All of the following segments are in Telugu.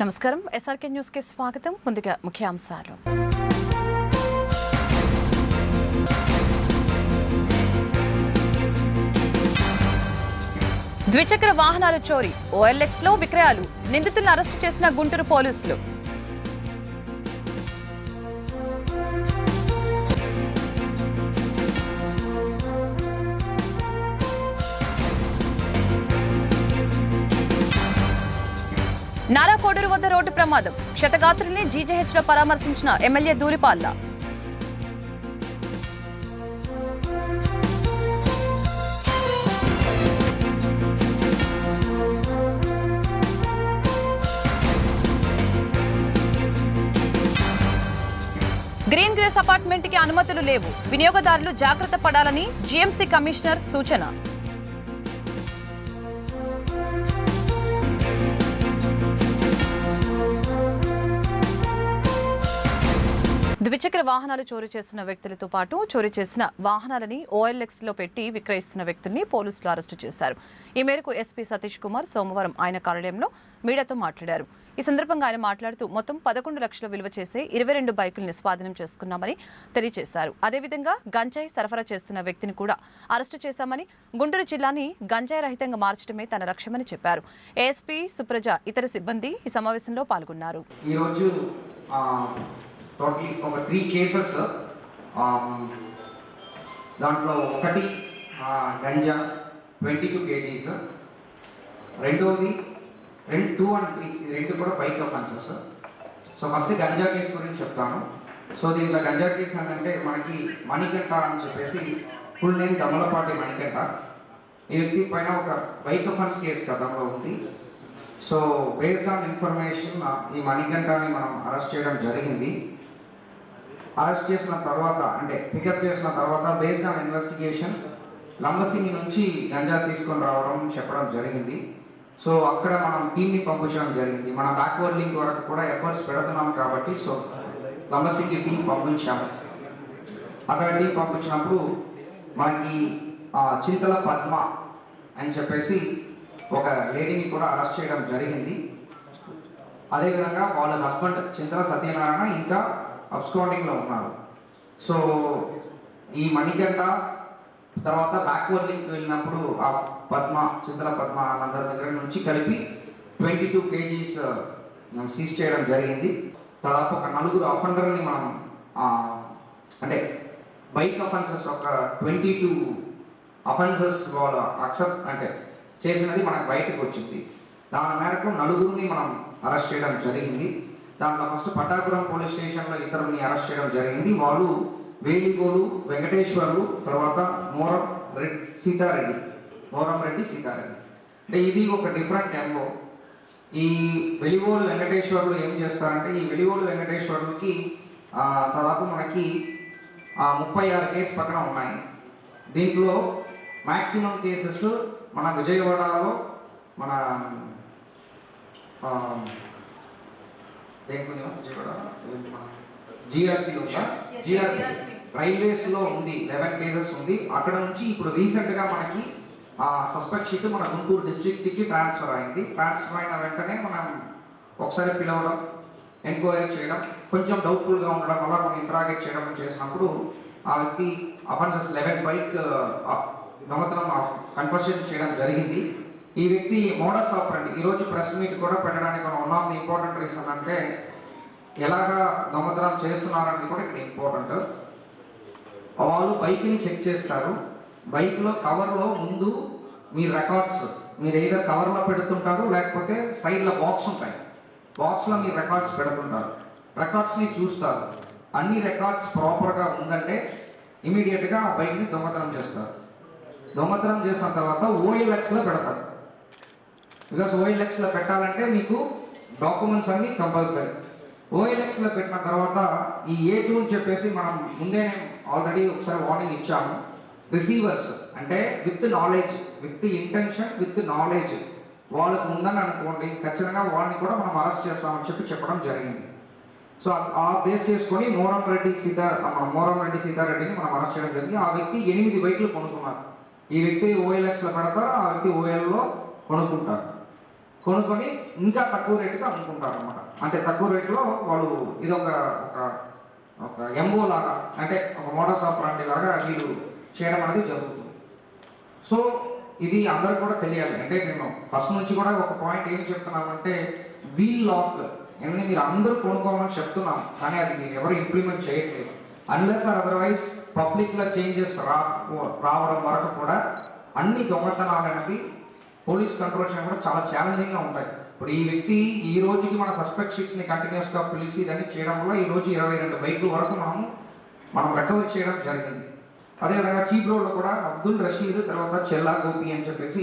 నమస్కారం. ఎస్ఆర్కే న్యూస్కి స్వాగతం. ముందుగా ముఖ్యాంశాలు. ద్విచక్ర వాహనాల చోరీ ఓఎల్ఎక్స్లో విక్రయాలు. నిందితులను అరెస్టు చేసిన గుంటూరు పోలీసులు. రోడ్డు ప్రమాదం. క్షతగాత్రుల్ని జీజేహెచ్లో పరామర్శించిన ఎమ్మెల్యే దూరిపాల్ల. గ్రీన్ గ్రేస్ అపార్ట్మెంట్కి అనుమతులు లేవు. వినియోగదారులు జాగ్రత్త పడాలని జీఎంసీ కమిషనర్ సూచన. ద్విచక్ర వాహనాలు చోరీ చేసిన వ్యక్తులతో పాటు చోరీ చేసిన వాహనాలని ఓఎల్ఎక్స్లో పెట్టి విక్రయిస్తున్న వ్యక్తుల్ని పోలీసులు అరెస్టు చేశారు. ఈ మేరకు ఎస్పీ సతీష్ కుమార్ సోమవారం ఆయన కార్యాలయంలో మీడియాతో మాట్లాడారు. ఈ సందర్భంగా ఆయన మాట్లాడుతూ మొత్తం పదకొండు లక్షల విలువ చేసే ఇరవై రెండు బైకుల్ని స్వాధీనం చేసుకున్నామని తెలియజేశారు. అదేవిధంగా గంజాయి సరఫరా చేస్తున్న వ్యక్తిని కూడా అరెస్టు చేశామని గుంటూరు జిల్లాని గంజాయి రహితంగా మార్చడమే తన లక్ష్యమని చెప్పారు. ఏఎస్పీ సుప్రజ ఇతర సిబ్బంది ఈ సమావేశంలో పాల్గొన్నారు. టోటలీ ఒక త్రీ కేసెస్ um, దాంట్లో ఒకటి గంజా ట్వంటీ టూ కేజీస్ రెండవది రెండు టూ అండ్ త్రీ రెండు కూడా bike offences so first ganja case గురించి చెప్తాను. సో దీంట్లో గంజా కేసు ఏంటంటే మనకి మణికంట అని చెప్పేసి ఫుల్ నేమ్ దమలపాటి మణికంట ఈ వ్యక్తి పైన ఒక బైక్ అఫెన్స్ కేసు గతంలో ఉంది. సో బేస్డ్ ఆన్ ఇన్ఫర్మేషన్ ఈ మణికంఠని మనం అరెస్ట్ చేయడం జరిగింది. అరెస్ట్ చేసిన తర్వాత అంటే పికప్ చేసిన తర్వాత బేస్డ్ ఆన్ ఇన్వెస్టిగేషన్ లంబసింగి నుంచి గంజా తీసుకొని రావడం చెప్పడం జరిగింది. సో అక్కడ మనం టీంని పంపించడం జరిగింది. మన బ్యాక్వర్డ్ లింక్ వరకు కూడా ఎఫర్ట్స్ పెడుతున్నాం కాబట్టి సో లంబసింగి టీం పంపించాము. అక్కడ టీం పంపించినప్పుడు మనకి ఆ, చింతల పద్మ అని చెప్పేసి ఒక లేడీని కూడా అరెస్ట్ చేయడం జరిగింది. అదేవిధంగా వాళ్ళ హస్బెండ్ చింతల సత్యనారాయణ ఇంకా అబ్స్కాండింగ్లో ఉన్నారు. సో ఈ మణికంట తర్వాత బ్యాక్వర్డ్ లింక్ వెళ్ళినప్పుడు ఆ పద్మ చింతల పద్మ అందరి దగ్గర నుంచి కలిపి ట్వంటీ టూ కేజీస్ సీజ్ చేయడం జరిగింది. దాదాపు ఒక నలుగురు అఫెండర్ని మనం అంటే బైక్ అఫెన్సెస్ ఒక ట్వంటీ టూ అఫెన్సెస్ వాళ్ళు అక్సెప్ట్ అంటే చేసినది మనకు బయటకు వచ్చింది. దాని మేరకు నలుగురిని మనం అరెస్ట్ చేయడం జరిగింది. దాంట్లో ఫస్ట్ పట్టాపురం పోలీస్ స్టేషన్లో ఇద్దరిని అరెస్ట్ చేయడం జరిగింది. వాళ్ళు వేలిగోలు వెంకటేశ్వర్లు తర్వాత మోరం రెడ్డి సీతారెడ్డి. మోరం రెడ్డి సీతారెడ్డి. అంటే ఇది ఒక డిఫరెంట్ ఎంఓ. ఈ వెలిగోలు వెంకటేశ్వర్లు ఏం చేస్తారంటే ఈ వెలిగోలు వెంకటేశ్వర్లకి దాదాపు మనకి ముప్పై ఆరు కేసు పక్కన ఉన్నాయి. దీంట్లో మ్యాక్సిమం కేసెస్ మన విజయవాడలో మన జిఆర్పి ఉందా జిఆర్పి రైల్వేస్లో ఉంది? లెవెన్ కేసెస్ ఉంది. అక్కడ నుంచి ఇప్పుడు రీసెంట్గా మనకి ఆ సస్పెక్ట్ షీట్ మన గుంటూరు డిస్ట్రిక్ట్కి ట్రాన్స్ఫర్ అయింది. ట్రాన్స్ఫర్ అయిన వెంటనే మనం ఒకసారి పిలవడం ఎంక్వైరీ చేయడం కొంచెం డౌట్ఫుల్గా ఉండడం వల్ల మనం ఇంట్రాగేట్ చేయడం చేసినప్పుడు ఆ వ్యక్తి అఫెన్సెస్ లెవెన్ బైక్ దొంగతనం కన్ఫర్షన్ చేయడం జరిగింది. ఈ వ్యక్తి మోడస్ ఆపరండి ఈరోజు ప్రెస్ మీట్ కూడా పెట్టడానికి మనం one of the important reason అంటే ఎలాగా దొంగతనం చేస్తున్నారనేది కూడా ఇక్కడ ఇంపార్టెంట్ వాళ్ళు బైక్ని చెక్ చేస్తారు. బైక్లో కవర్లో ముందు మీ రికార్డ్స్ మీరు ఏదో కవర్లో పెడుతుంటారు లేకపోతే సైడ్లో బాక్స్ ఉంటాయి. బాక్స్లో మీ రికార్డ్స్ పెడుతుంటారు. రికార్డ్స్ని చూస్తారు. అన్ని రికార్డ్స్ ప్రాపర్గా ఉందంటే ఇమీడియట్గా ఆ బైక్ని దొంగతనం చేస్తారు. దొంగతనం చేసిన తర్వాత ఓఎల్ఎక్స్లో పెడతారు. బికాస్ ఓఎల్ఎక్స్లో పెట్టాలంటే మీకు డాక్యుమెంట్స్ అన్నీ కంపల్సరీ ఓఎల్ఎక్స్లో పెట్టిన తర్వాత ఈ ఏ టూ అని చెప్పేసి మనం ముందే ఆల్రెడీ ఒకసారి వార్నింగ్ ఇచ్చాము. రిసీవర్స్ అంటే with knowledge with intention with knowledge వాళ్ళకు ఉందని అనుకోండి ఖచ్చితంగా వాళ్ళని కూడా మనం అరెస్ట్ చేస్తామని చెప్పి చెప్పడం జరిగింది. సో ఆ- బేస్ చేసుకొని మోరం రెడ్డి సీతా మన మోరం రెడ్డి సీతారెడ్డిని మనం అరెస్ట్ చేయడం జరిగింది. ఆ వ్యక్తి ఎనిమిది బైకులు కొనుక్కున్నారు. ఈ వ్యక్తి ఓఎల్ఎక్స్లో పెడతారు? ఆ వ్యక్తి ఓఎల్లో కొనుక్కుంటారు. కొనుక్కొని ఇంకా తక్కువ రేటుకి అమ్ముకుంటారు అనమాట అంటే తక్కువ రేటులో వాళ్ళు ఇది ఒక ఒక ఒక ఎంఓ లాగా అంటే ఒక మోటార్ సాప్రాంటి లాగా వీళ్ళు చేయడం అనేది జరుగుతుంది. సో ఇది అందరికి కూడా తెలియాలి. అంటే నేను ఫస్ట్ నుంచి కూడా ఒక పాయింట్ ఏం చెప్తున్నామంటే వీల్ లాక్. ఎందుకంటే మీరు అందరూ కొనుక్కోమని చెప్తున్నాం కానీ అది మీరు ఎవరు ఇంప్లిమెంట్ చేయట్లేదు. అన్లెస్ ఆర్ అదర్వైజ్ పబ్లిక్లో చేంజెస్ రా రావడం వరకు కూడా అన్ని దొంగతనాలు అనేది పోలీస్ కంట్రోల్ చేయడం కూడా చాలా ఛాలెంజింగ్గా ఉంటాయి. ఇప్పుడు ఈ వ్యక్తి ఈ రోజుకి మన సస్పెక్ట్ షీట్స్ని కంటిన్యూస్గా పిలిచి ఇదన్నీ చేయడం వల్ల ఈ రోజు ఇరవై రెండు బైకుల వరకు మనం మనం రికవరీ చేయడం జరిగింది. అదేవిధంగా చీప్ రోడ్లో కూడా అబ్దుల్ రషీద్ తర్వాత చెల్లా గోపి అని చెప్పేసి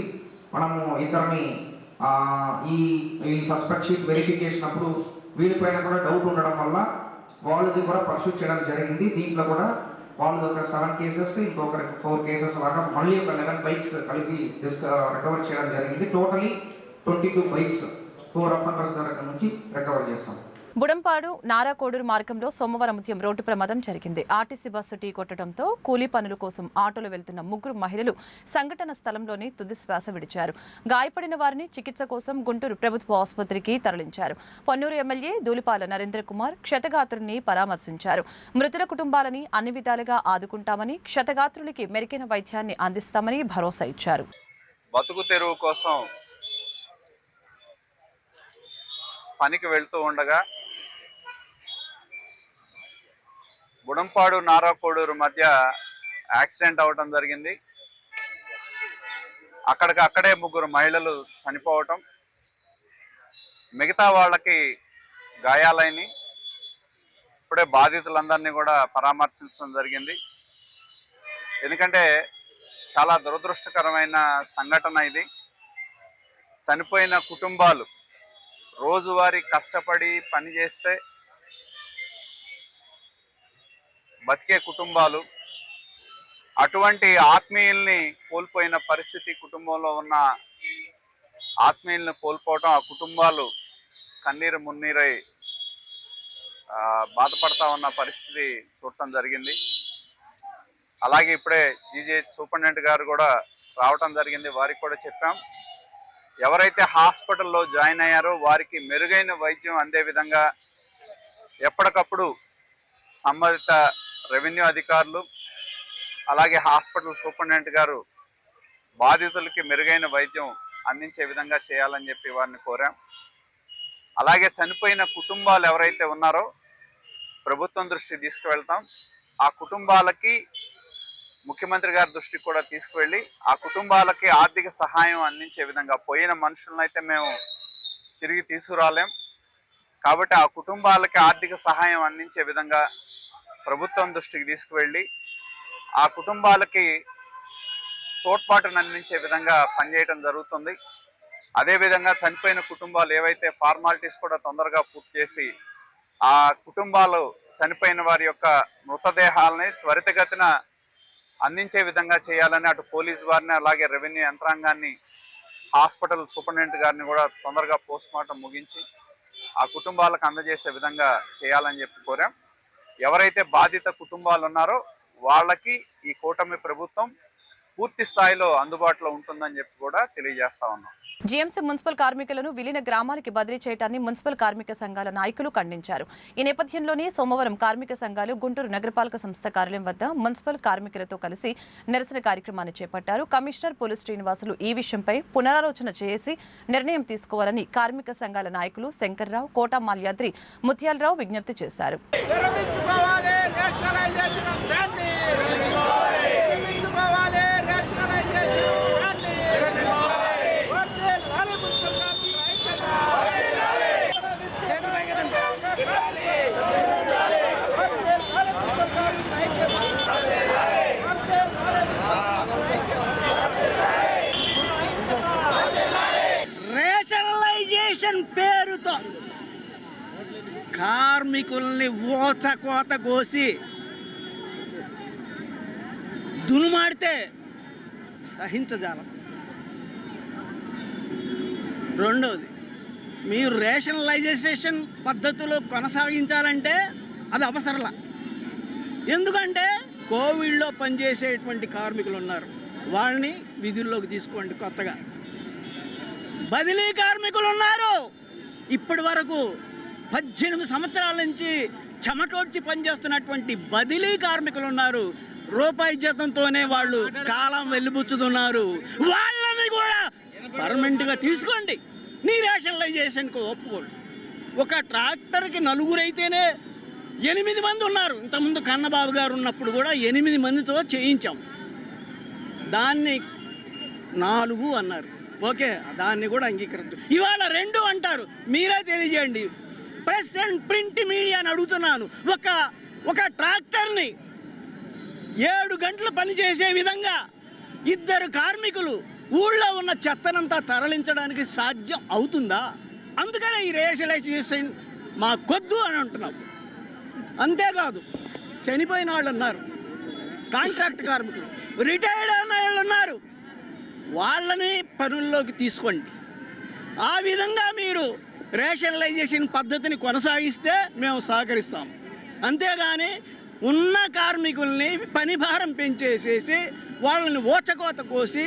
మనము ఇద్దరిని ఈ ఈ సస్పెక్ట్ షీట్ వెరిఫికేషన్ అప్పుడు వీళ్ళపైన కూడా డౌట్ ఉండడం వల్ల వాళ్ళది కూడా పర్సూ చేయడం జరిగింది. దీంట్లో కూడా వాళ్ళది ఒక సెవెన్ కేసెస్ ఇంకొకరికి ఫోర్ కేసెస్ లాగా మళ్ళీ ఒక లెవెన్ బైక్స్ కలిపి రికవర్ చేయడం జరిగింది. Totally twenty two bikes four offenders దగ్గర నుంచి రికవర్ చేస్తాం బుడంపాడు నారాకోడూరు మార్గంలో సోమవారం ఉదయం రోడ్డు ప్రమాదం జరిగింది. ఆర్టీసీ బస్సు టీ కొట్టడంతో కూలీ పనుల కోసం ఆటోలో వెళ్తున్న ముగ్గురు మహిళలు సంఘటన స్థలంలోని తుది శ్వాస విడిచారు. గాయపడిన వారిని చికిత్స కోసం గుంటూరు ప్రభుత్వ ఆసుపత్రికి తరలించారు. పొన్నూరు ఎమ్మెల్యే దూలిపాల నరేంద్ర కుమార్ క్షతగాత్రుల్ని పరామర్శించారు. మృతుల కుటుంబాలని అన్ని విధాలుగా ఆదుకుంటామని క్షతగాత్రులకి మెరుగైన వైద్యాన్ని అందిస్తామని భరోసా ఇచ్చారు. బతుకు తెరువు కోసం పనికి వెళ్తూ ఉండగా బుడంపాడు నారాకోడూరు మధ్య యాక్సిడెంట్ అవటం జరిగింది. అక్కడికి అక్కడే ముగ్గురు మహిళలు చనిపోవటం. మిగతా వాళ్ళకి గాయాలైనవి ఇప్పుడే బాధితులందరినీ కూడా పరామర్శించడం జరిగింది. ఎందుకంటే చాలా దురదృష్టకరమైన సంఘటన ఇది. చనిపోయిన కుటుంబాలు రోజువారీ కష్టపడి పని బతికే కుటుంబాలు అటువంటి ఆత్మీయుల్ని కోల్పోయిన పరిస్థితి కుటుంబంలో ఉన్న ఆత్మీయుల్ని కోల్పోవటం ఆ కుటుంబాలు కన్నీరు మున్నీరై బాధపడతా ఉన్న పరిస్థితి చూడటం జరిగింది. అలాగే ఇప్పుడే జీజీహెచ్ సూపరింటెండెంట్ గారు కూడా రావటం జరిగింది. వారికి కూడా చెప్పాం. ఎవరైతే హాస్పిటల్లో జాయిన్ అయ్యారో వారికి మెరుగైన వైద్యం అందే విధంగా ఎప్పటికప్పుడు సంబంధిత రెవెన్యూ అధికారులు అలాగే హాస్పిటల్ సూపరింటెండెంట్ గారు బాధితులకి మెరుగైన వైద్యం అందించే విధంగా చేయాలని చెప్పి వారిని కోరాం. అలాగే చనిపోయిన కుటుంబాలు ఎవరైతే ఉన్నారో ప్రభుత్వం దృష్టికి తీసుకువెళ్తాం. ఆ కుటుంబాలకి ముఖ్యమంత్రి గారి దృష్టికి కూడా తీసుకువెళ్ళి ఆ కుటుంబాలకి ఆర్థిక సహాయం అందించే విధంగా పోయిన మనుషులను అయితే మేము తిరిగి తీసుకురాలేం. కాబట్టి ఆ కుటుంబాలకి ఆర్థిక సహాయం అందించే విధంగా ప్రభుత్వం దృష్టికి తీసుకువెళ్ళి ఆ కుటుంబాలకి తోడ్పాటును అందించే విధంగా పనిచేయడం జరుగుతుంది. అదేవిధంగా చనిపోయిన కుటుంబాలు ఏవైతే ఫార్మాలిటీస్ కూడా తొందరగా పూర్తి చేసి ఆ కుటుంబాలు చనిపోయిన వారి యొక్క మృతదేహాలని త్వరితగతిన అందించే విధంగా చేయాలని అటు పోలీస్ వారిని అలాగే రెవెన్యూ యంత్రాంగాన్ని హాస్పిటల్ సూపరింటెండెంట్ గారిని కూడా తొందరగా పోస్ట్ మార్టం ముగించి ఆ కుటుంబాలకు అందజేసే విధంగా చేయాలని చెప్పి కోరాం. ఎవరైతే బాధిత కుటుంబాలు ఉన్నారో వాళ్ళకి ఈ కూటమి ప్రభుత్వం పూర్తి స్థాయిలో అందుబాటులో ఉంటుందని చెప్పి కూడా తెలియజేస్తా ఉన్నాం. జీఎంసీ మున్సిపల్ కార్మికులను విలీన గ్రామానికి బదిలీ చేయడాన్ని మున్సిపల్ కార్మిక సంఘాల నాయకులు ఖండించారు. ఈ నేపథ్యంలోనే సోమవారం కార్మిక సంఘాలు గుంటూరు నగరపాలక సంస్థ కార్యాలయం వద్ద మున్సిపల్ కార్మికులతో కలిసి నిరసన కార్యక్రమాన్ని చేపట్టారు. కమిషనర్ పోలీస్ శ్రీనివాసులు ఈ విషయంపై పునరాలోచన చేసి నిర్ణయం తీసుకోవాలని కార్మిక సంఘాల నాయకులు శంకర్రావు కోట మాల్యాద్రి ముత్యాలరావు విజ్ఞప్తి చేశారు విరమించుకోవాలి రేషనలైజేషన్ అంశాన్ని విరమించుకోవాలి రేషనలైజేషన్ అంశాన్ని వద్దే లాలి మున్సిపల్ కార్మికుల ఐక్యత. వద్దే లాలి మున్సిపల్ కార్మికుల ఐక్యత. వద్దే లాలి రేషనలైజేషన్ పేరుతో కార్మికుల్ని ఓచకోత కోసి దునుమాడితే సహించజాలం. రెండవది మీరు రేషనలైజేషన్ పద్ధతిలో కొనసాగించాలంటే అది అవసరంలా. ఎందుకంటే కోవిడ్లో పనిచేసేటువంటి కార్మికులు ఉన్నారు వాళ్ళని విధుల్లోకి తీసుకోండి కొత్తగా. బదిలీ కార్మికులు ఉన్నారు ఇప్పటి వరకు పద్దెనిమిది సంవత్సరాల నుంచి చెమటోడ్చి పనిచేస్తున్నటువంటి బదిలీ కార్మికులు ఉన్నారు. రూపాయి జీతంతోనే వాళ్ళు కాలం వెళ్ళిపుచ్చుతున్నారు వాళ్ళని కూడా పర్మనెంట్గా తీసుకోండి. నీ రేషనలైజేషన్కి ఒప్పుకోండి. ఒక ట్రాక్టర్కి నలుగురు అయితేనే ఎనిమిది మంది ఉన్నారు. ఇంతకుముందు కన్నబాబు గారు ఉన్నప్పుడు కూడా ఎనిమిది మందితో చేయించాం. దాన్ని నాలుగు అన్నారు. ఓకే దాన్ని కూడా అంగీకరించు. ఇవాళ రెండు అంటారు. మీరే తెలియజేయండి. ప్రెస్ అండ్ ప్రింట్ మీడియా అని అడుగుతున్నాను. ఒక ఒక ట్రాక్టర్ని ఏడు గంటలు పనిచేసే విధంగా ఇద్దరు కార్మికులు ఊళ్ళో ఉన్న చెత్తనంతా తరలించడానికి సాధ్యం అవుతుందా? అందుకనే ఈ రేషలైజేషన్ మా కొద్దు అని అంటున్నాం. అంతేకాదు చనిపోయిన వాళ్ళు ఉన్నారు. కాంట్రాక్ట్ కార్మికులు. రిటైర్డ్ అయిన వాళ్ళు ఉన్నారు. వాళ్ళని పనుల్లోకి తీసుకోండి. ఆ విధంగా మీరు రేషనలైజేషన్ పద్ధతిని కొనసాగిస్తే మేము సహకరిస్తాం. అంతేగాని ఉన్న కార్మికుల్ని పని భారం పెంచేసేసి వాళ్ళని ఓచకోత కోసి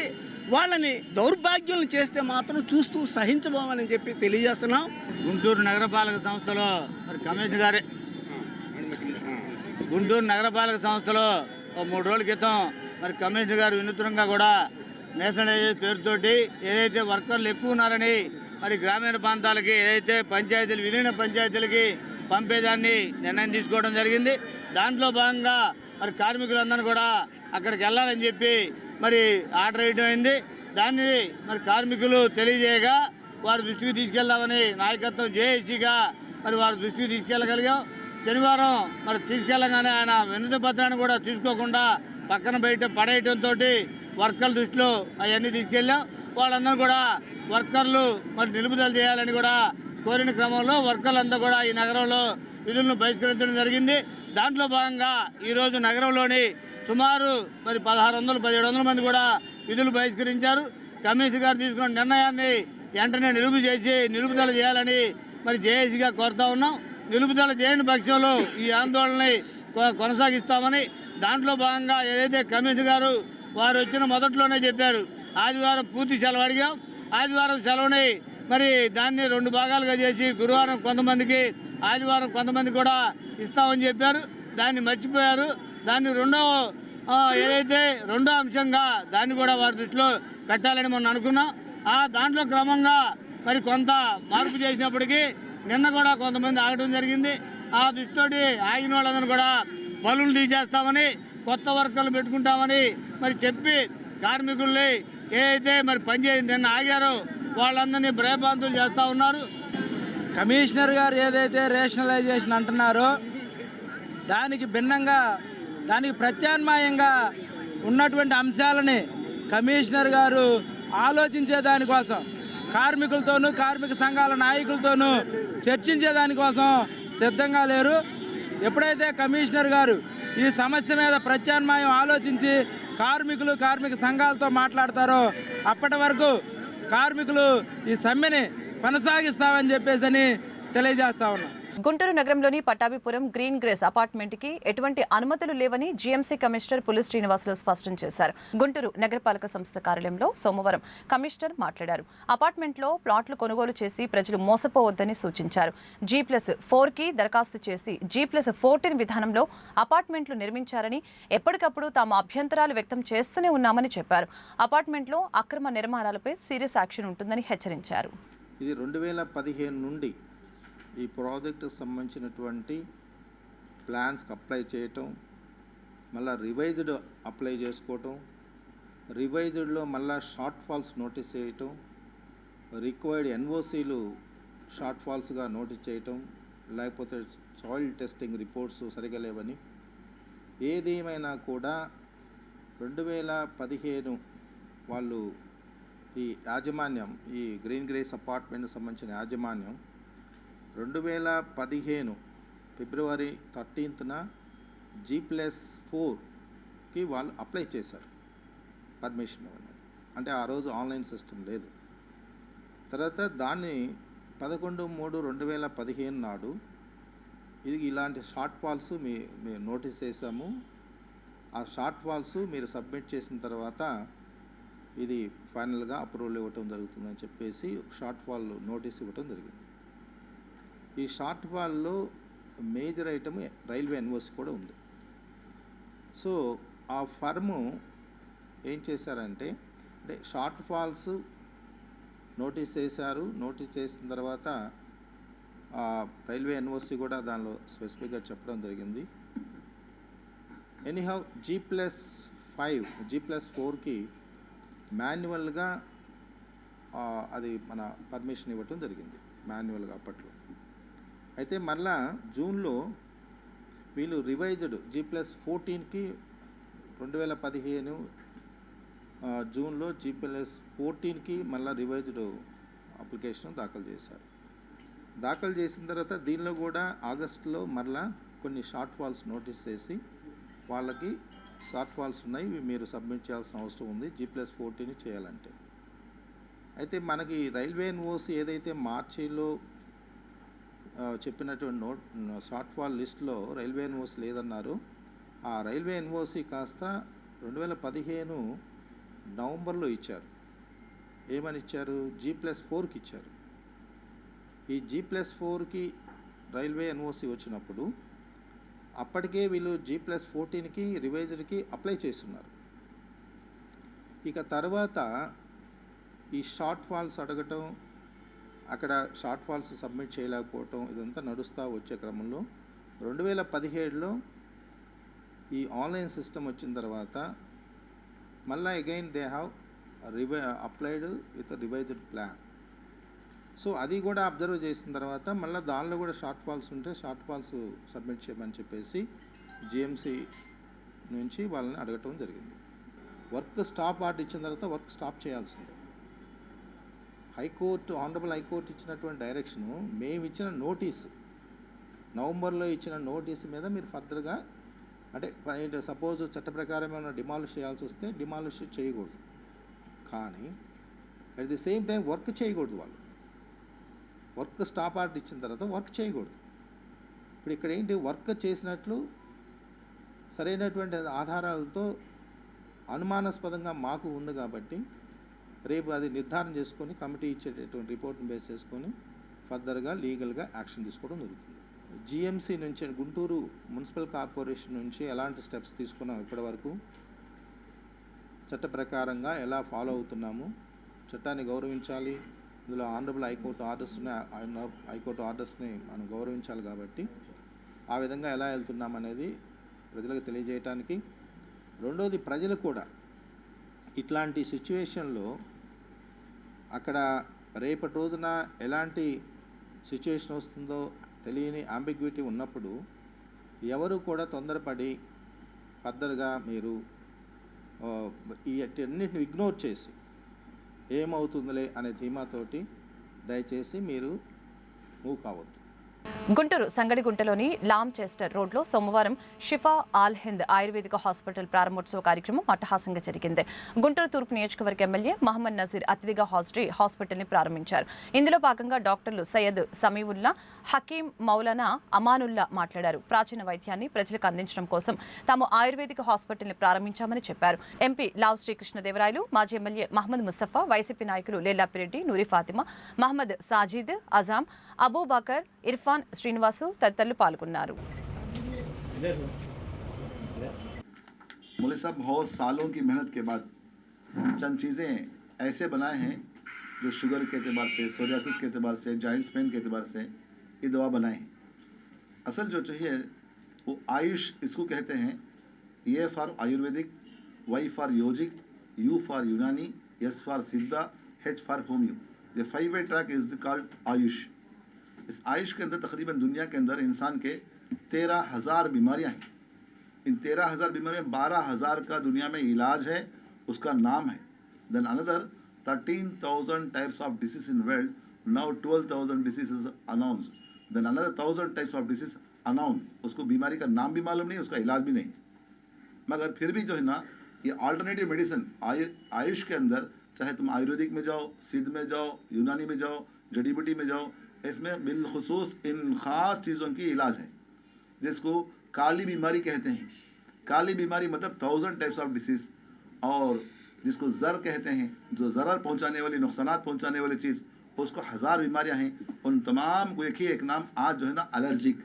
వాళ్ళని దౌర్భాగ్యులను చేస్తే మాత్రం చూస్తూ సహించబోమని చెప్పి తెలియజేస్తున్నాం. గుంటూరు నగరపాలక సంస్థలో మరి కమిషనర్ గారే. గుంటూరు నగరపాలక సంస్థలో ఓ మూడు రోజుల క్రితం మరి కమిషనర్ గారు వినూత్నంగా కూడా నేషనలైజేషన్ పేరుతోటి ఏదైతే వర్కర్లు ఎక్కువ ఉన్నారని మరి గ్రామీణ ప్రాంతాలకి ఏదైతే పంచాయతీలు విలీన పంచాయతీలకి పంపేదాన్ని నిర్ణయం తీసుకోవడం జరిగింది. దాంట్లో భాగంగా మరి కార్మికులందరూ కూడా అక్కడికి వెళ్ళాలని చెప్పి మరి ఆర్డర్ వేయడం అయింది. దాన్ని మరి కార్మికులు తెలియజేయగా వారి దృష్టికి తీసుకెళ్దామని నాయకత్వం జేఏసీగా మరి వారి దృష్టికి తీసుకెళ్ళగలిగాం. శనివారం మరి తీసుకెళ్ళగానే ఆయన వినతి పత్రాన్ని కూడా తీసుకోకుండా పక్కన బయట పడేయటంతో వర్కర్ల దృష్టిలో అవన్నీ తీసుకెళ్ళాం. వాళ్ళందరూ కూడా వర్కర్లు మరి నిలుపుదల చేయాలని కూడా కోరిన క్రమంలో వర్కర్లంతా కూడా ఈ నగరంలో విధులను బహిష్కరించడం జరిగింది. దాంట్లో భాగంగా ఈరోజు నగరంలోని సుమారు మరి పదహారు వందలు పదిహేడు వందల మంది కూడా విధులు బహిష్కరించారు. కమిషన్ గారు తీసుకున్న నిర్ణయాన్ని వెంటనే నిలుపు చేసి నిలుపుదల చేయాలని మరి జేఏసీగా కోరుతా ఉన్నాం. నిలుపుదల చేయని పక్షంలో ఈ ఆందోళనని కొ- కొనసాగిస్తామని దాంట్లో భాగంగా ఏదైతే కమిషన్ గారు వారు వచ్చిన మొదట్లోనే చెప్పారు. ఆదివారం పూర్తి సెలవు అడిగాం. ఆదివారం సెలవుని మరి దాన్ని రెండు భాగాలుగా చేసి గురువారం కొంతమందికి ఆదివారం కొంతమంది కూడా ఇస్తామని చెప్పారు. దాన్ని మర్చిపోయారు. దాన్ని రెండో ఏదైతే రెండో అంశంగా దాన్ని కూడా వారి దృష్టిలో పెట్టాలని మనం అనుకున్నాం. ఆ దాంట్లో క్రమంగా మరి కొంత మార్పు చేసినప్పటికీ నిన్న కూడా కొంతమంది ఆగడం జరిగింది. ఆ దృష్టితోటి ఆగిన వాళ్ళందరూ కూడా పనులు తీసేస్తామని కొత్త వర్కర్లు పెట్టుకుంటామని మరి చెప్పి కార్మికుల్ని ఏదైతే మరి పనిచేసి నిన్న ఆగారో వాళ్ళందరినీ భయభ్రాంతులు చేస్తూ ఉన్నారు. కమిషనర్ గారు ఏదైతే రేషనలైజేషన్ అంటున్నారో దానికి భిన్నంగా దానికి ప్రత్యామ్నాయంగా ఉన్నటువంటి అంశాలని కమిషనర్ గారు ఆలోచించే దానికోసం కార్మికులతోనూ కార్మిక సంఘాల నాయకులతోనూ చర్చించే దానికోసం సిద్ధంగా లేరు. ఎప్పుడైతే కమిషనర్ గారు ఈ సమస్య మీద ప్రత్యామ్నాయం ఆలోచించి కార్మికులు కార్మిక సంఘాలతో మాట్లాడతారో అప్పటి వరకు కార్మికులు ఈ సమ్మెని కొనసాగిస్తామని చెప్పేసి తెలియజేస్తా ఉన్నాం. గుంటూరు నగరంలోని పట్టాభిపురం గ్రీన్ గ్రేస్ అపార్ట్మెంట్కి ఎటువంటి అనుమతులు లేవని జీఎంసీ కమిషనర్ పులి శ్రీనివాసులు స్పష్టం చేశారు. గుంటూరు నగరపాలక సంస్థ కార్యాలయంలో సోమవారం కమిషనర్ మాట్లాడారు. అపార్ట్మెంట్లో ప్లాట్లు కొనుగోలు చేసి ప్రజలు మోసపోవద్దని సూచించారు. జీ ప్లస్ ఫోర్కి దరఖాస్తు చేసి జీ ప్లస్ ఫోర్టీన్ విధానంలో అపార్ట్మెంట్లు నిర్మించారని ఎప్పటికప్పుడు తాము అభ్యంతరాలు వ్యక్తం చేస్తూనే ఉన్నామని చెప్పారు. అపార్ట్మెంట్లో అక్రమ నిర్మాణాలపై సీరియస్ యాక్షన్ ఉంటుందని హెచ్చరించారు. ఇది రెండు వేల పదిహేను నుండి ఈ ప్రాజెక్టుకు సంబంధించినటువంటి ప్లాన్స్కి అప్లై చేయటం మళ్ళీ రివైజ్డ్ అప్లై చేసుకోవటం రివైజ్డ్లో మళ్ళీ షార్ట్ ఫాల్స్ నోటీస్ చేయటం రిక్వైర్డ్ ఎన్ఓసీలు షార్ట్ ఫాల్స్గా నోటీస్ చేయటం లేకపోతే సాయిల్ టెస్టింగ్ రిపోర్ట్స్ సరిగా లేవని. ఏదేమైనా కూడా రెండు వేల పదిహేను వాళ్ళు ఈ యాజమాన్యం ఈ గ్రీన్ గ్రేస్ అపార్ట్మెంట్కి సంబంధించిన యాజమాన్యం రెండు వేల పదిహేను ఫిబ్రవరి థర్టీన్త్న జీ ప్లస్ ఫోర్కి వాళ్ళు అప్లై చేశారు. పర్మిషన్ ఇవ్వండి అంటే ఆ రోజు ఆన్లైన్ సిస్టమ్ లేదు. తర్వాత దాన్ని పదకొండు మూడు రెండు వేల పదిహేను నాడు ఇది ఇలాంటి షార్ట్ ఫాల్స్ మీ మేము నోటీస్ చేసాము ఆ షార్ట్ ఫాల్స్ మీరు సబ్మిట్ చేసిన తర్వాత ఇది ఫైనల్గా అప్రూవల్ ఇవ్వటం జరుగుతుందని చెప్పేసి షార్ట్ ఫాల్ నోటీస్ ఇవ్వటం జరిగింది. ఈ షార్ట్ ఫాల్లో మేజర్ ఐటమ్ రైల్వే ఎన్ఓసి కూడా ఉంది. సో ఆ ఫర్ము ఏం చేశారంటే అంటే షార్ట్ ఫాల్స్ నోటీస్ చేశారు. నోటీస్ చేసిన తర్వాత ఆ రైల్వే ఎన్ఓసి కూడా దానిలో స్పెసిఫిక్గా చెప్పడం జరిగింది. Anyhow G plus five G plus ఫోర్కి మాన్యువల్గా అది మన పర్మిషన్ ఇవ్వటం జరిగింది. మాన్యువల్గా అప్పట్లో. అయితే మళ్ళా జూన్లో వీళ్ళు రివైజ్డ్ జీ ప్లస్ ఫోర్టీన్కి రెండు వేల పదిహేను జూన్లో జీ ప్లస్ ఫోర్టీన్కి మళ్ళీ రివైజ్డ్ అప్లికేషన్ దాఖలు చేశారు. దాఖలు చేసిన తర్వాత దీనిలో కూడా ఆగస్టులో మరలా కొన్ని షార్ట్ ఫాల్స్ నోటీస్ చేసి వాళ్ళకి షార్ట్ ఫాల్స్ ఉన్నాయి మీరు సబ్మిట్ చేయాల్సిన అవసరం ఉంది జీ ప్లస్ ఫోర్టీన్ చేయాలంటే. అయితే మనకి రైల్వే ఎన్ఓసి ఏదైతే మార్చిలో చెప్పినటువంటి నోట్ షార్ట్ ఫాల్ లిస్ట్లో రైల్వే ఎన్ఓసి లేదన్నారు. ఆ రైల్వే ఎన్ఓసి కాస్త రెండు వేల పదిహేను నవంబర్లో ఇచ్చారు. ఏమని ఇచ్చారు? జీ ప్లస్ ఫోర్కి ఇచ్చారు. ఈ జీ ప్లస్ ఫోర్కి రైల్వే ఎన్ఓసి వచ్చినప్పుడు అప్పటికే వీళ్ళు జీ ప్లస్ ఫోర్టీన్కి రివైజర్కి అప్లై చేస్తున్నారు. ఇక తర్వాత ఈ షార్ట్ ఫాల్స్ అడగటం అక్కడ షార్ట్ ఫాల్స్ సబ్మిట్ చేయలేకపోవటం ఇదంతా నడుస్తూ వచ్చే క్రమంలో. రెండు వేల పదిహేడులో ఈ ఆన్లైన్ సిస్టమ్ వచ్చిన తర్వాత మళ్ళీ again they have రివై applied with revised plan. So అది కూడా అబ్జర్వ్ చేసిన తర్వాత మళ్ళీ దానిలో కూడా షార్ట్ ఫాల్స్ ఉంటే షార్ట్ ఫాల్స్ సబ్మిట్ చేయమని చెప్పేసి జిఎంసి నుంచి వాళ్ళని అడగటం జరిగింది. వర్క్ స్టాప్ ఆర్డర్ ఇచ్చిన తర్వాత వర్క్ స్టాప్ చేయాల్సిందే. High court honourable high court ఇచ్చినటువంటి డైరెక్షను మేము ఇచ్చిన నోటీసు. నవంబర్లో ఇచ్చిన నోటీసు మీద మీరు ఫర్దర్గా అంటే సపోజ్ చట్ట ప్రకారం ఏమైనా డిమాలిష్ చేయాల్సి వస్తే డిమాలిష్ చేయకూడదు. కానీ at the same time work చేయకూడదు వాళ్ళు. వర్క్ స్టాప్ ఆర్డర్ ఇచ్చిన తర్వాత వర్క్ చేయకూడదు. ఇప్పుడు ఇక్కడ ఏంటి వర్క్ చేసినట్లు సరైనటువంటి ఆధారాలతో అనుమానాస్పదంగా మాకు ఉంది కాబట్టి రేపు అది నిర్ధారణ చేసుకొని కమిటీ ఇచ్చేటటువంటి రిపోర్ట్ని బేస్ చేసుకొని ఫర్దర్గా లీగల్గా యాక్షన్ తీసుకోవడం జరుగుతుంది. జిఎంసీ నుంచి గుంటూరు మున్సిపల్ కార్పొరేషన్ నుంచి ఎలాంటి స్టెప్స్ తీసుకున్నాం ఇప్పటివరకు చట్ట ప్రకారంగా ఎలా ఫాలో అవుతున్నాము? చట్టాన్ని గౌరవించాలి. ఇందులో ఆనరబుల్ హైకోర్టు ఆర్డర్స్ని హైకోర్టు ఆర్డర్స్ని మనం గౌరవించాలి కాబట్టి ఆ విధంగా ఎలా వెళ్తున్నాం అనేది ప్రజలకు తెలియజేయటానికి. రెండోది ప్రజలు కూడా ఇట్లాంటి సిచ్యువేషన్లో అక్కడ రేపటి రోజున ఎలాంటి సిచ్యువేషన్ వస్తుందో తెలియని అంబిగ్విటీ ఉన్నప్పుడు ఎవరు కూడా తొందరపడి ఫర్దర్గా మీరు ఈ అన్నిటిని ఇగ్నోర్ చేసి ఏమవుతుందిలే అనే ధీమాతోటి దయచేసి మీరు మూవ్ కావద్దు గుంటూరు సంగడిగుంటలోని లామ్ చెస్టర్ రోడ్లో సోమవారం షిఫా ఆల్ హింద్ ఆయుర్వేదిక హాస్పిటల్ ప్రారంభోత్సవ కార్యక్రమం అట్టహాసంగా జరిగింది. గుంటూరు తూర్పు నియోజకవర్గ ఎమ్మెల్యే మహమ్మద్ నజీర్ అతిథిగా హాజరై హాస్పిటల్ని ప్రారంభించారు. ఇందులో భాగంగా డాక్టర్లు సయ్యద్ సమీవుల్లా హకీం మౌలానా అమానుల్లా మాట్లాడారు. ప్రాచీన వైద్యాన్ని ప్రజలకు అందించడం కోసం తాము ఆయుర్వేదిక హాస్పిటల్ని ప్రారంభించామని చెప్పారు. ఎంపీ లావ్ శ్రీకృష్ణదేవరాయలు మాజీ ఎమ్మెల్యే మహమ్మద్ ముస్తఫా వైసీపీ నాయకులు లేల్లాపిరెడ్డి నూరి ఫాతిమా మహమ్మద్ సాజీద్ అజాం అబూబకర్ ఇర్ఫాన్ శ్రీనివాసు తదితరులు పాల్గొన్నారు मोले साहब बहुत सालों की मेहनत के बाद चंद चीज़ें ऐसे बनाए हैं जो शुगर के अतबार से सोरियासिस के अतबार से जॉइंट्स पेन के अतबार से ये दवा बनाए हैं असल जो चाहिए वो आयुष इसको कहते हैं A for Ayurvedic Y for yogic U for Unani S for Siddha H for homeo ये five way track is called AYUSH इस आयुष के अंदर, तकरीबन दुनिया के अंदर, इंसान के तेरह हज़ार बीमारियाँ हैं। इन तेरह हज़ार बीमारियों बारह हज़ार का दुनिया में इलाज है, उसका नाम है। Then another thirteen thousand types of disease in world now twelve thousand disease announce then another thousand types of disease announce उसको बीमारी का नाम भी मालूम नहीं, उसका इलाज भी नहीं। मगर फिर भी जो है ना, ये अल्टरनेटिव मेडिसिन आयु, आयुष के अंदर, चाहे तुम आयुर्वेदिक में जाओ, सिद्ध में जाओ, यूनानी में जाओ, जड़ी बूटी में जाओ इसमें बिलखसूस इन ख़ास चीज़ों की इलाज है। जिसको काली बीमारी कहते हैं। काली बीमारी मतलब थाउज़ेंड टाइप्स ऑफ़ डिसीज और जिसको ज़र कहते हैं, जो ज़रर पहुँचाने वाली नुकसान पहुँचाने वाली चीज़, उसको हज़ार बीमारियाँ हैं। उन तमाम को एक ही एक नाम, आज जो है ना एलर्जिक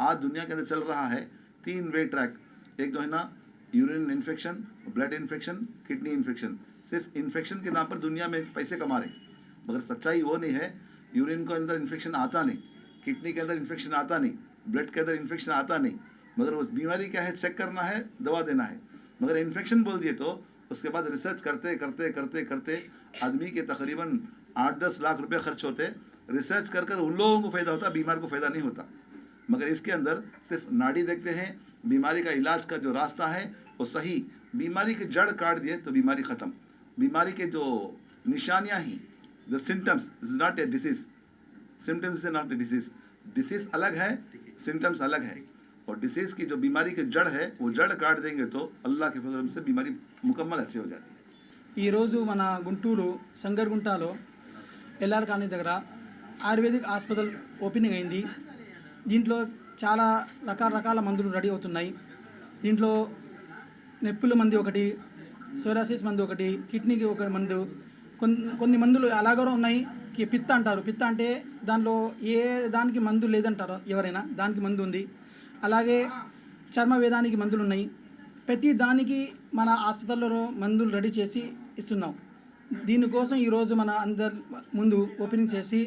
आज दुनिया के अंदर चल रहा है तीन वे ट्रैक एक जो है ना urine infection blood infection kidney infection सिर्फ़ इन्फेक्शन के नाम पर दुनिया में पैसे कमा रहे मगर सच्चाई वो नहीं है यूरिन के अंदर इन्फेक्शन आता नहीं, किडनी के अंदर इन्फेक्शन आता नहीं ब्लड के अंदर इन्फेक्शन आता नहीं, मगर उस बीमारी क्या है चेक करना है, दवा देना है। मगर इन्फेक्शन बोल दिए तो उसके बाद रिसर्च करते करते करते करते आदमी के तकरीबन आठ दस लाख रुपए खर्च होते। रिसर्च कर कर उन लोगों को फ़ायदा होता, बीमार को फ़ायदा नहीं होता। मगर इसके अंदर सिर्फ़ नाड़ी देखते हैं, बीमारी का इलाज का जो रास्ता है, वो सही। बीमारी की जड़ काट दिए तो बीमारी ख़त्म। बीमारी के जो निशानियाँ ही the symptoms is not a disease symptoms is not a disease disease अलग है सिम्टम्स अलग है और डिसीज की जो बीमारी की जड़ है वो जड़ काट देंगे तो अल्लाह के फजल से बीमारी मुकम्मल अच्छी हो जाती है ఈరోజు మన గుంటూరు సంగర్గుంటలో ఎల్ఆర్ కాలనీ దగ్గర ఆయుర్వేదిక్ హాస్పిటల్ ఓపెనింగ్ అయింది దీంట్లో చాలా రకరకాల మందులు రెడీ అవుతున్నాయి దీంట్లో నొప్పుల మంది ఒకటి సోరాసిస్ మందు ఒకటి కిడ్నీకి ఒక మందు కొన్ని కొన్ని మందులు అలా కూడా ఉన్నాయి. పిత్త అంటారు. పిత్త అంటే దాంట్లో ఏ దానికి మందు లేదంటారు ఎవరైనా. దానికి మందు ఉంది. అలాగే చర్మ వేదానికి మందులు ఉన్నాయి. ప్రతి దానికి మన హాస్పిటల్లో మందులు రెడీ చేసి ఇస్తున్నాం. దీనికోసం ఈరోజు మన అందరి ముందు ఓపెనింగ్ చేసి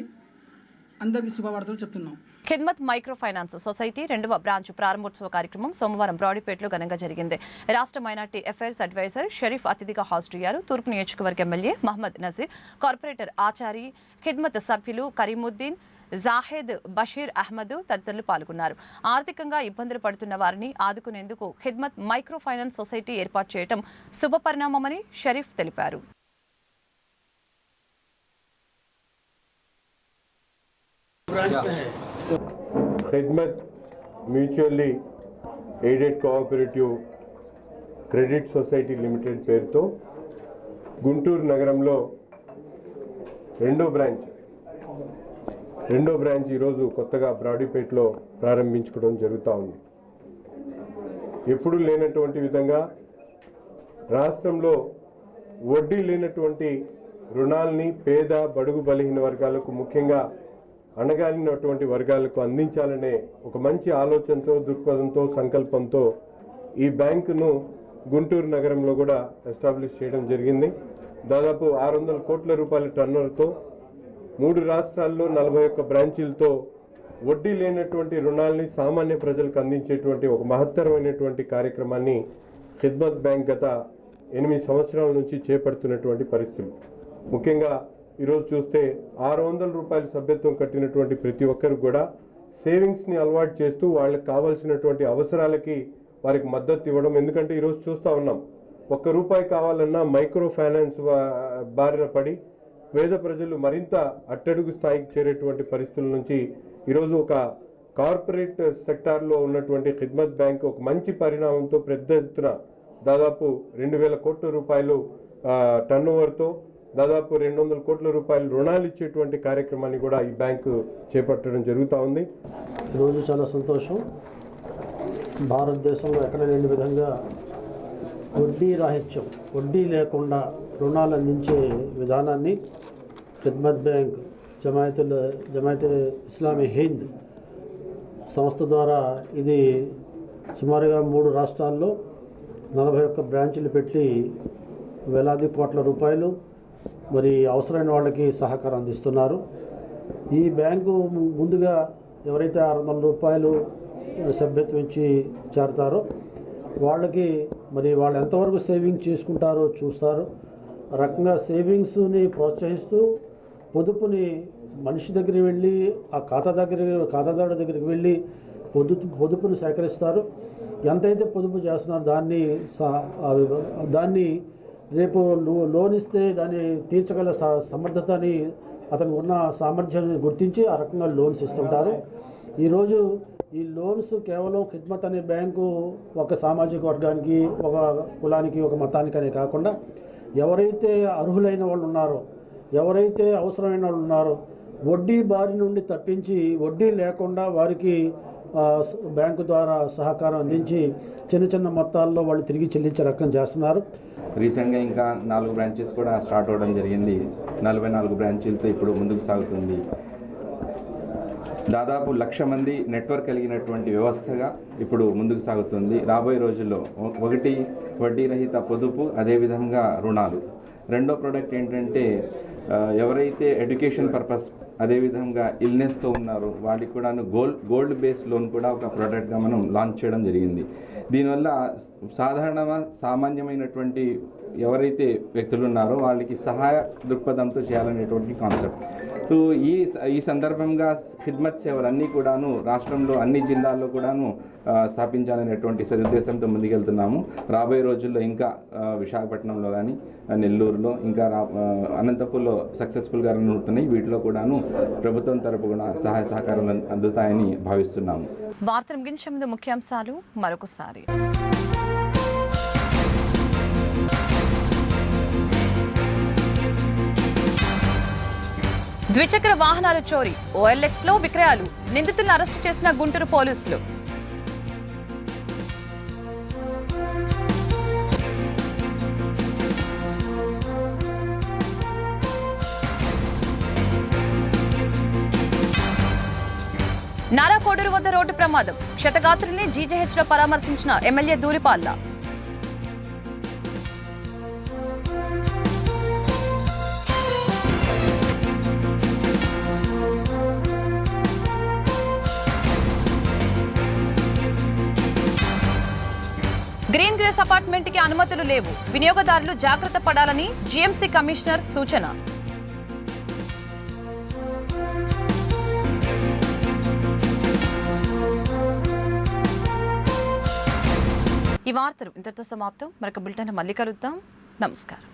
అందరికీ శుభవార్తలు చెప్తున్నాం. ఖిద్మత్ మైక్రో ఫైనాన్స్ సొసైటీ రెండవ బ్రాంచ్ ప్రారంభోత్సవ కార్యక్రమం సోమవారం బ్రాడీపేటలో ఘనంగా జరిగింది. రాష్ట్ర మైనార్టీ అఫైర్స్ అడ్వైజర్ షరీఫ్ అతిథిగా హాజరయ్యారు. తూర్పు నియోజకవర్గ ఎమ్మెల్యే మహమ్మద్ నజీర్ కార్పొరేటర్ ఆచారి ఖిద్మత్ సభ్యులు కరీముద్దీన్ జాహెద్ బషీర్ అహ్మద్ తదితరులు పాల్గొన్నారు. ఆర్థికంగా ఇబ్బందులు పడుతున్న వారిని ఆదుకునేందుకు ఖిద్మత్ మైక్రో ఫైనాన్స్ సొసైటీ ఏర్పాటు చేయడం శుభపరిణామమని షరీఫ్ తెలిపారు. Khidmat mutually aided cooperative credit society limited పేరుతో గుంటూరు నగరంలో రెండో బ్రాంచ్ రెండో బ్రాంచ్ ఈరోజు కొత్తగా బ్రాడీపేటలో ప్రారంభించుకోవడం జరుగుతూ ఉంది. ఎప్పుడూ లేనటువంటి విధంగా రాష్ట్రంలో వడ్డీ లేనటువంటి రుణాల్ని పేద బడుగు బలహీన వర్గాలకు ముఖ్యంగా అణగాలినటువంటి వర్గాలకు అందించాలనే ఒక మంచి ఆలోచనతో దృక్పథంతో సంకల్పంతో ఈ బ్యాంకును గుంటూరు నగరంలో కూడా ఎస్టాబ్లిష్ చేయడం జరిగింది. దాదాపు ఆరు వందల కోట్ల రూపాయల టర్నర్తో మూడు రాష్ట్రాల్లో నలభై ఒక్క బ్రాంచీలతో వడ్డీ లేనటువంటి రుణాల్ని సామాన్య ప్రజలకు అందించేటువంటి ఒక మహత్తరమైనటువంటి కార్యక్రమాన్ని ఖిద్మత్ బ్యాంక్ గత ఎనిమిది సంవత్సరాల నుంచి చేపడుతున్నటువంటి పరిస్థితులు. ముఖ్యంగా ఈరోజు చూస్తే ఆరు వందల రూపాయల సభ్యత్వం కట్టినటువంటి ప్రతి ఒక్కరు కూడా సేవింగ్స్ని అలవాటు చేస్తూ వాళ్ళకి కావాల్సినటువంటి అవసరాలకి వారికి మద్దతు ఇవ్వడం. ఎందుకంటే ఈరోజు చూస్తూ ఉన్నాం ఒక్క రూపాయి కావాలన్నా మైక్రో ఫైనాన్స్ బారిన పడి పేద ప్రజలు మరింత అట్టడుగు స్థాయికి చేరేటువంటి పరిస్థితుల నుంచి ఈరోజు ఒక కార్పొరేట్ సెక్టార్లో ఉన్నటువంటి ఖిద్మత్ బ్యాంక్ ఒక మంచి పరిణామంతో పెద్ద ఎత్తున దాదాపు రెండు వేల కోట్ల రూపాయలు టర్న్ ఓవర్తో దాదాపు రెండు వందల కోట్ల రూపాయలు రుణాలు ఇచ్చేటువంటి కార్యక్రమాన్ని కూడా ఈ బ్యాంకు చేపట్టడం జరుగుతూ ఉంది. ఈరోజు చాలా సంతోషం. భారతదేశంలో ఎక్కడ లేని విధంగా వడ్డీ రాహిత్యం వడ్డీ లేకుండా రుణాలు అందించే విధానాన్ని ఖిద్మత్ బ్యాంక్ జమాయతుల్ జమాయత్ ఇస్లామీ హింద్ సంస్థ ద్వారా ఇది సుమారుగా మూడు రాష్ట్రాల్లో నలభై ఒక్క బ్రాంచ్లు పెట్టి వేలాది కోట్ల రూపాయలు మరి అవసరమైన వాళ్ళకి సహకారం అందిస్తున్నారు. ఈ బ్యాంకు ముందుగా ఎవరైతే ఆరు వందల రూపాయలు సభ్యత్వం ఇచ్చి చేరతారో వాళ్ళకి మరి వాళ్ళు ఎంతవరకు సేవింగ్ చేసుకుంటారో చూస్తారు. రకంగా సేవింగ్స్ని ప్రోత్సహిస్తూ పొదుపుని మనిషి దగ్గరికి వెళ్ళి ఆ ఖాతా దగ్గర ఖాతాదారుడి దగ్గరికి వెళ్ళి పొదుపు పొదుపును సేకరిస్తారు. ఎంతైతే పొదుపు చేస్తున్నారో దాన్ని సా- దాన్ని రేపు లోన్ ఇస్తే దాన్ని తీర్చగల స- సమర్థతని అతనికి ఉన్న సామర్థ్యాన్ని గుర్తించి ఆ రకంగా లోన్స్ ఇస్తుంటారు. ఈరోజు ఈ లోన్స్ కేవలం ఖిద్మత్ అనే బ్యాంకు ఒక సామాజిక వర్గానికి ఒక కులానికి ఒక మతానికి అనే కాకుండా ఎవరైతే అర్హులైన వాళ్ళు ఉన్నారో ఎవరైతే అవసరమైన వాళ్ళు ఉన్నారో వడ్డీ బారి నుండి తప్పించి వడ్డీ లేకుండా వారికి బ్యాంకు ద్వారా సహకారం అందించి చిన్న చిన్న మొత్తాల్లో వాళ్ళు తిరిగి చెల్లించే రకం చేస్తున్నారు. రీసెంట్గా ఇంకా నాలుగు బ్రాంచెస్ కూడా స్టార్ట్ అవ్వడం జరిగింది. నలభై నాలుగు బ్రాంచీలతో ఇప్పుడు ముందుకు సాగుతుంది. దాదాపు లక్ష మంది నెట్వర్క్ కలిగినటువంటి వ్యవస్థగా ఇప్పుడు ముందుకు సాగుతుంది. రాబోయే రోజుల్లో ఒకటి వడ్డీ రహిత పొదుపు అదేవిధంగా రుణాలు. రెండో ప్రోడక్ట్ ఏంటంటే ఎవరైతే ఎడ్యుకేషన్ పర్పస్ అదేవిధంగా ఇల్నెస్తో ఉన్నారు. వాటికి కూడా గోల్డ్ గోల్డ్ బేస్ లోన్ కూడా ఒక ప్రోడక్ట్గా మనం లాంచ్ చేయడం జరిగింది. దీనివల్ల సాధారణ సామాన్యమైనటువంటి ఎవరైతే వ్యక్తులు ఉన్నారో వాళ్ళకి సహాయ దృక్పథంతో చేయాలనేటువంటి కాన్సెప్ట్ సో ఈ ఈ సందర్భంగా ఖిద్మత్ సేవలన్నీ కూడాను రాష్ట్రంలో అన్ని జిల్లాల్లో కూడాను స్థాపించాలనేటువంటి సదుద్దేశంతో ముందుకెళ్తున్నాము. రాబోయే రోజుల్లో ఇంకా విశాఖపట్నంలో కానీ నెల్లూరులో ఇంకా రా అనంతపూర్లో సక్సెస్ఫుల్గా రన్ అవుతున్నాయి వీటిలో కూడాను ప్రభుత్వం తరపు కూడా సహాయ సహకారాలు అందుతాయని భావిస్తున్నాము. వార్తలు ముగించే ముందు ముఖ్యాంశాలు మరొకసారి. ద్విచక్ర వాహనాల చోరీ ఓఎల్ఎక్స్లో విక్రయాలు నిందితులను అరెస్టు చేసిన గుంటూరు పోలీసులు. నారా కోడూరు వద్ద రోడ్డు ప్రమాదం. క్షతగాత్రుల్ని జీజీహెచ్లో పరామర్శించిన ఎమ్మెల్యే దూలిపాల్ల గ్రీన్ అపార్ట్మెంట్కి అనుమతులు లేవు. వినియోగదారులు జాగ్రత్త పడాలని జీఎంసీ కమిషనర్ సూచన. ఈ వార్తలు ఇంతటితో సమాప్తం. మరొక బులెటిన్ మళ్ళీ కలుద్దాం. నమస్కారం.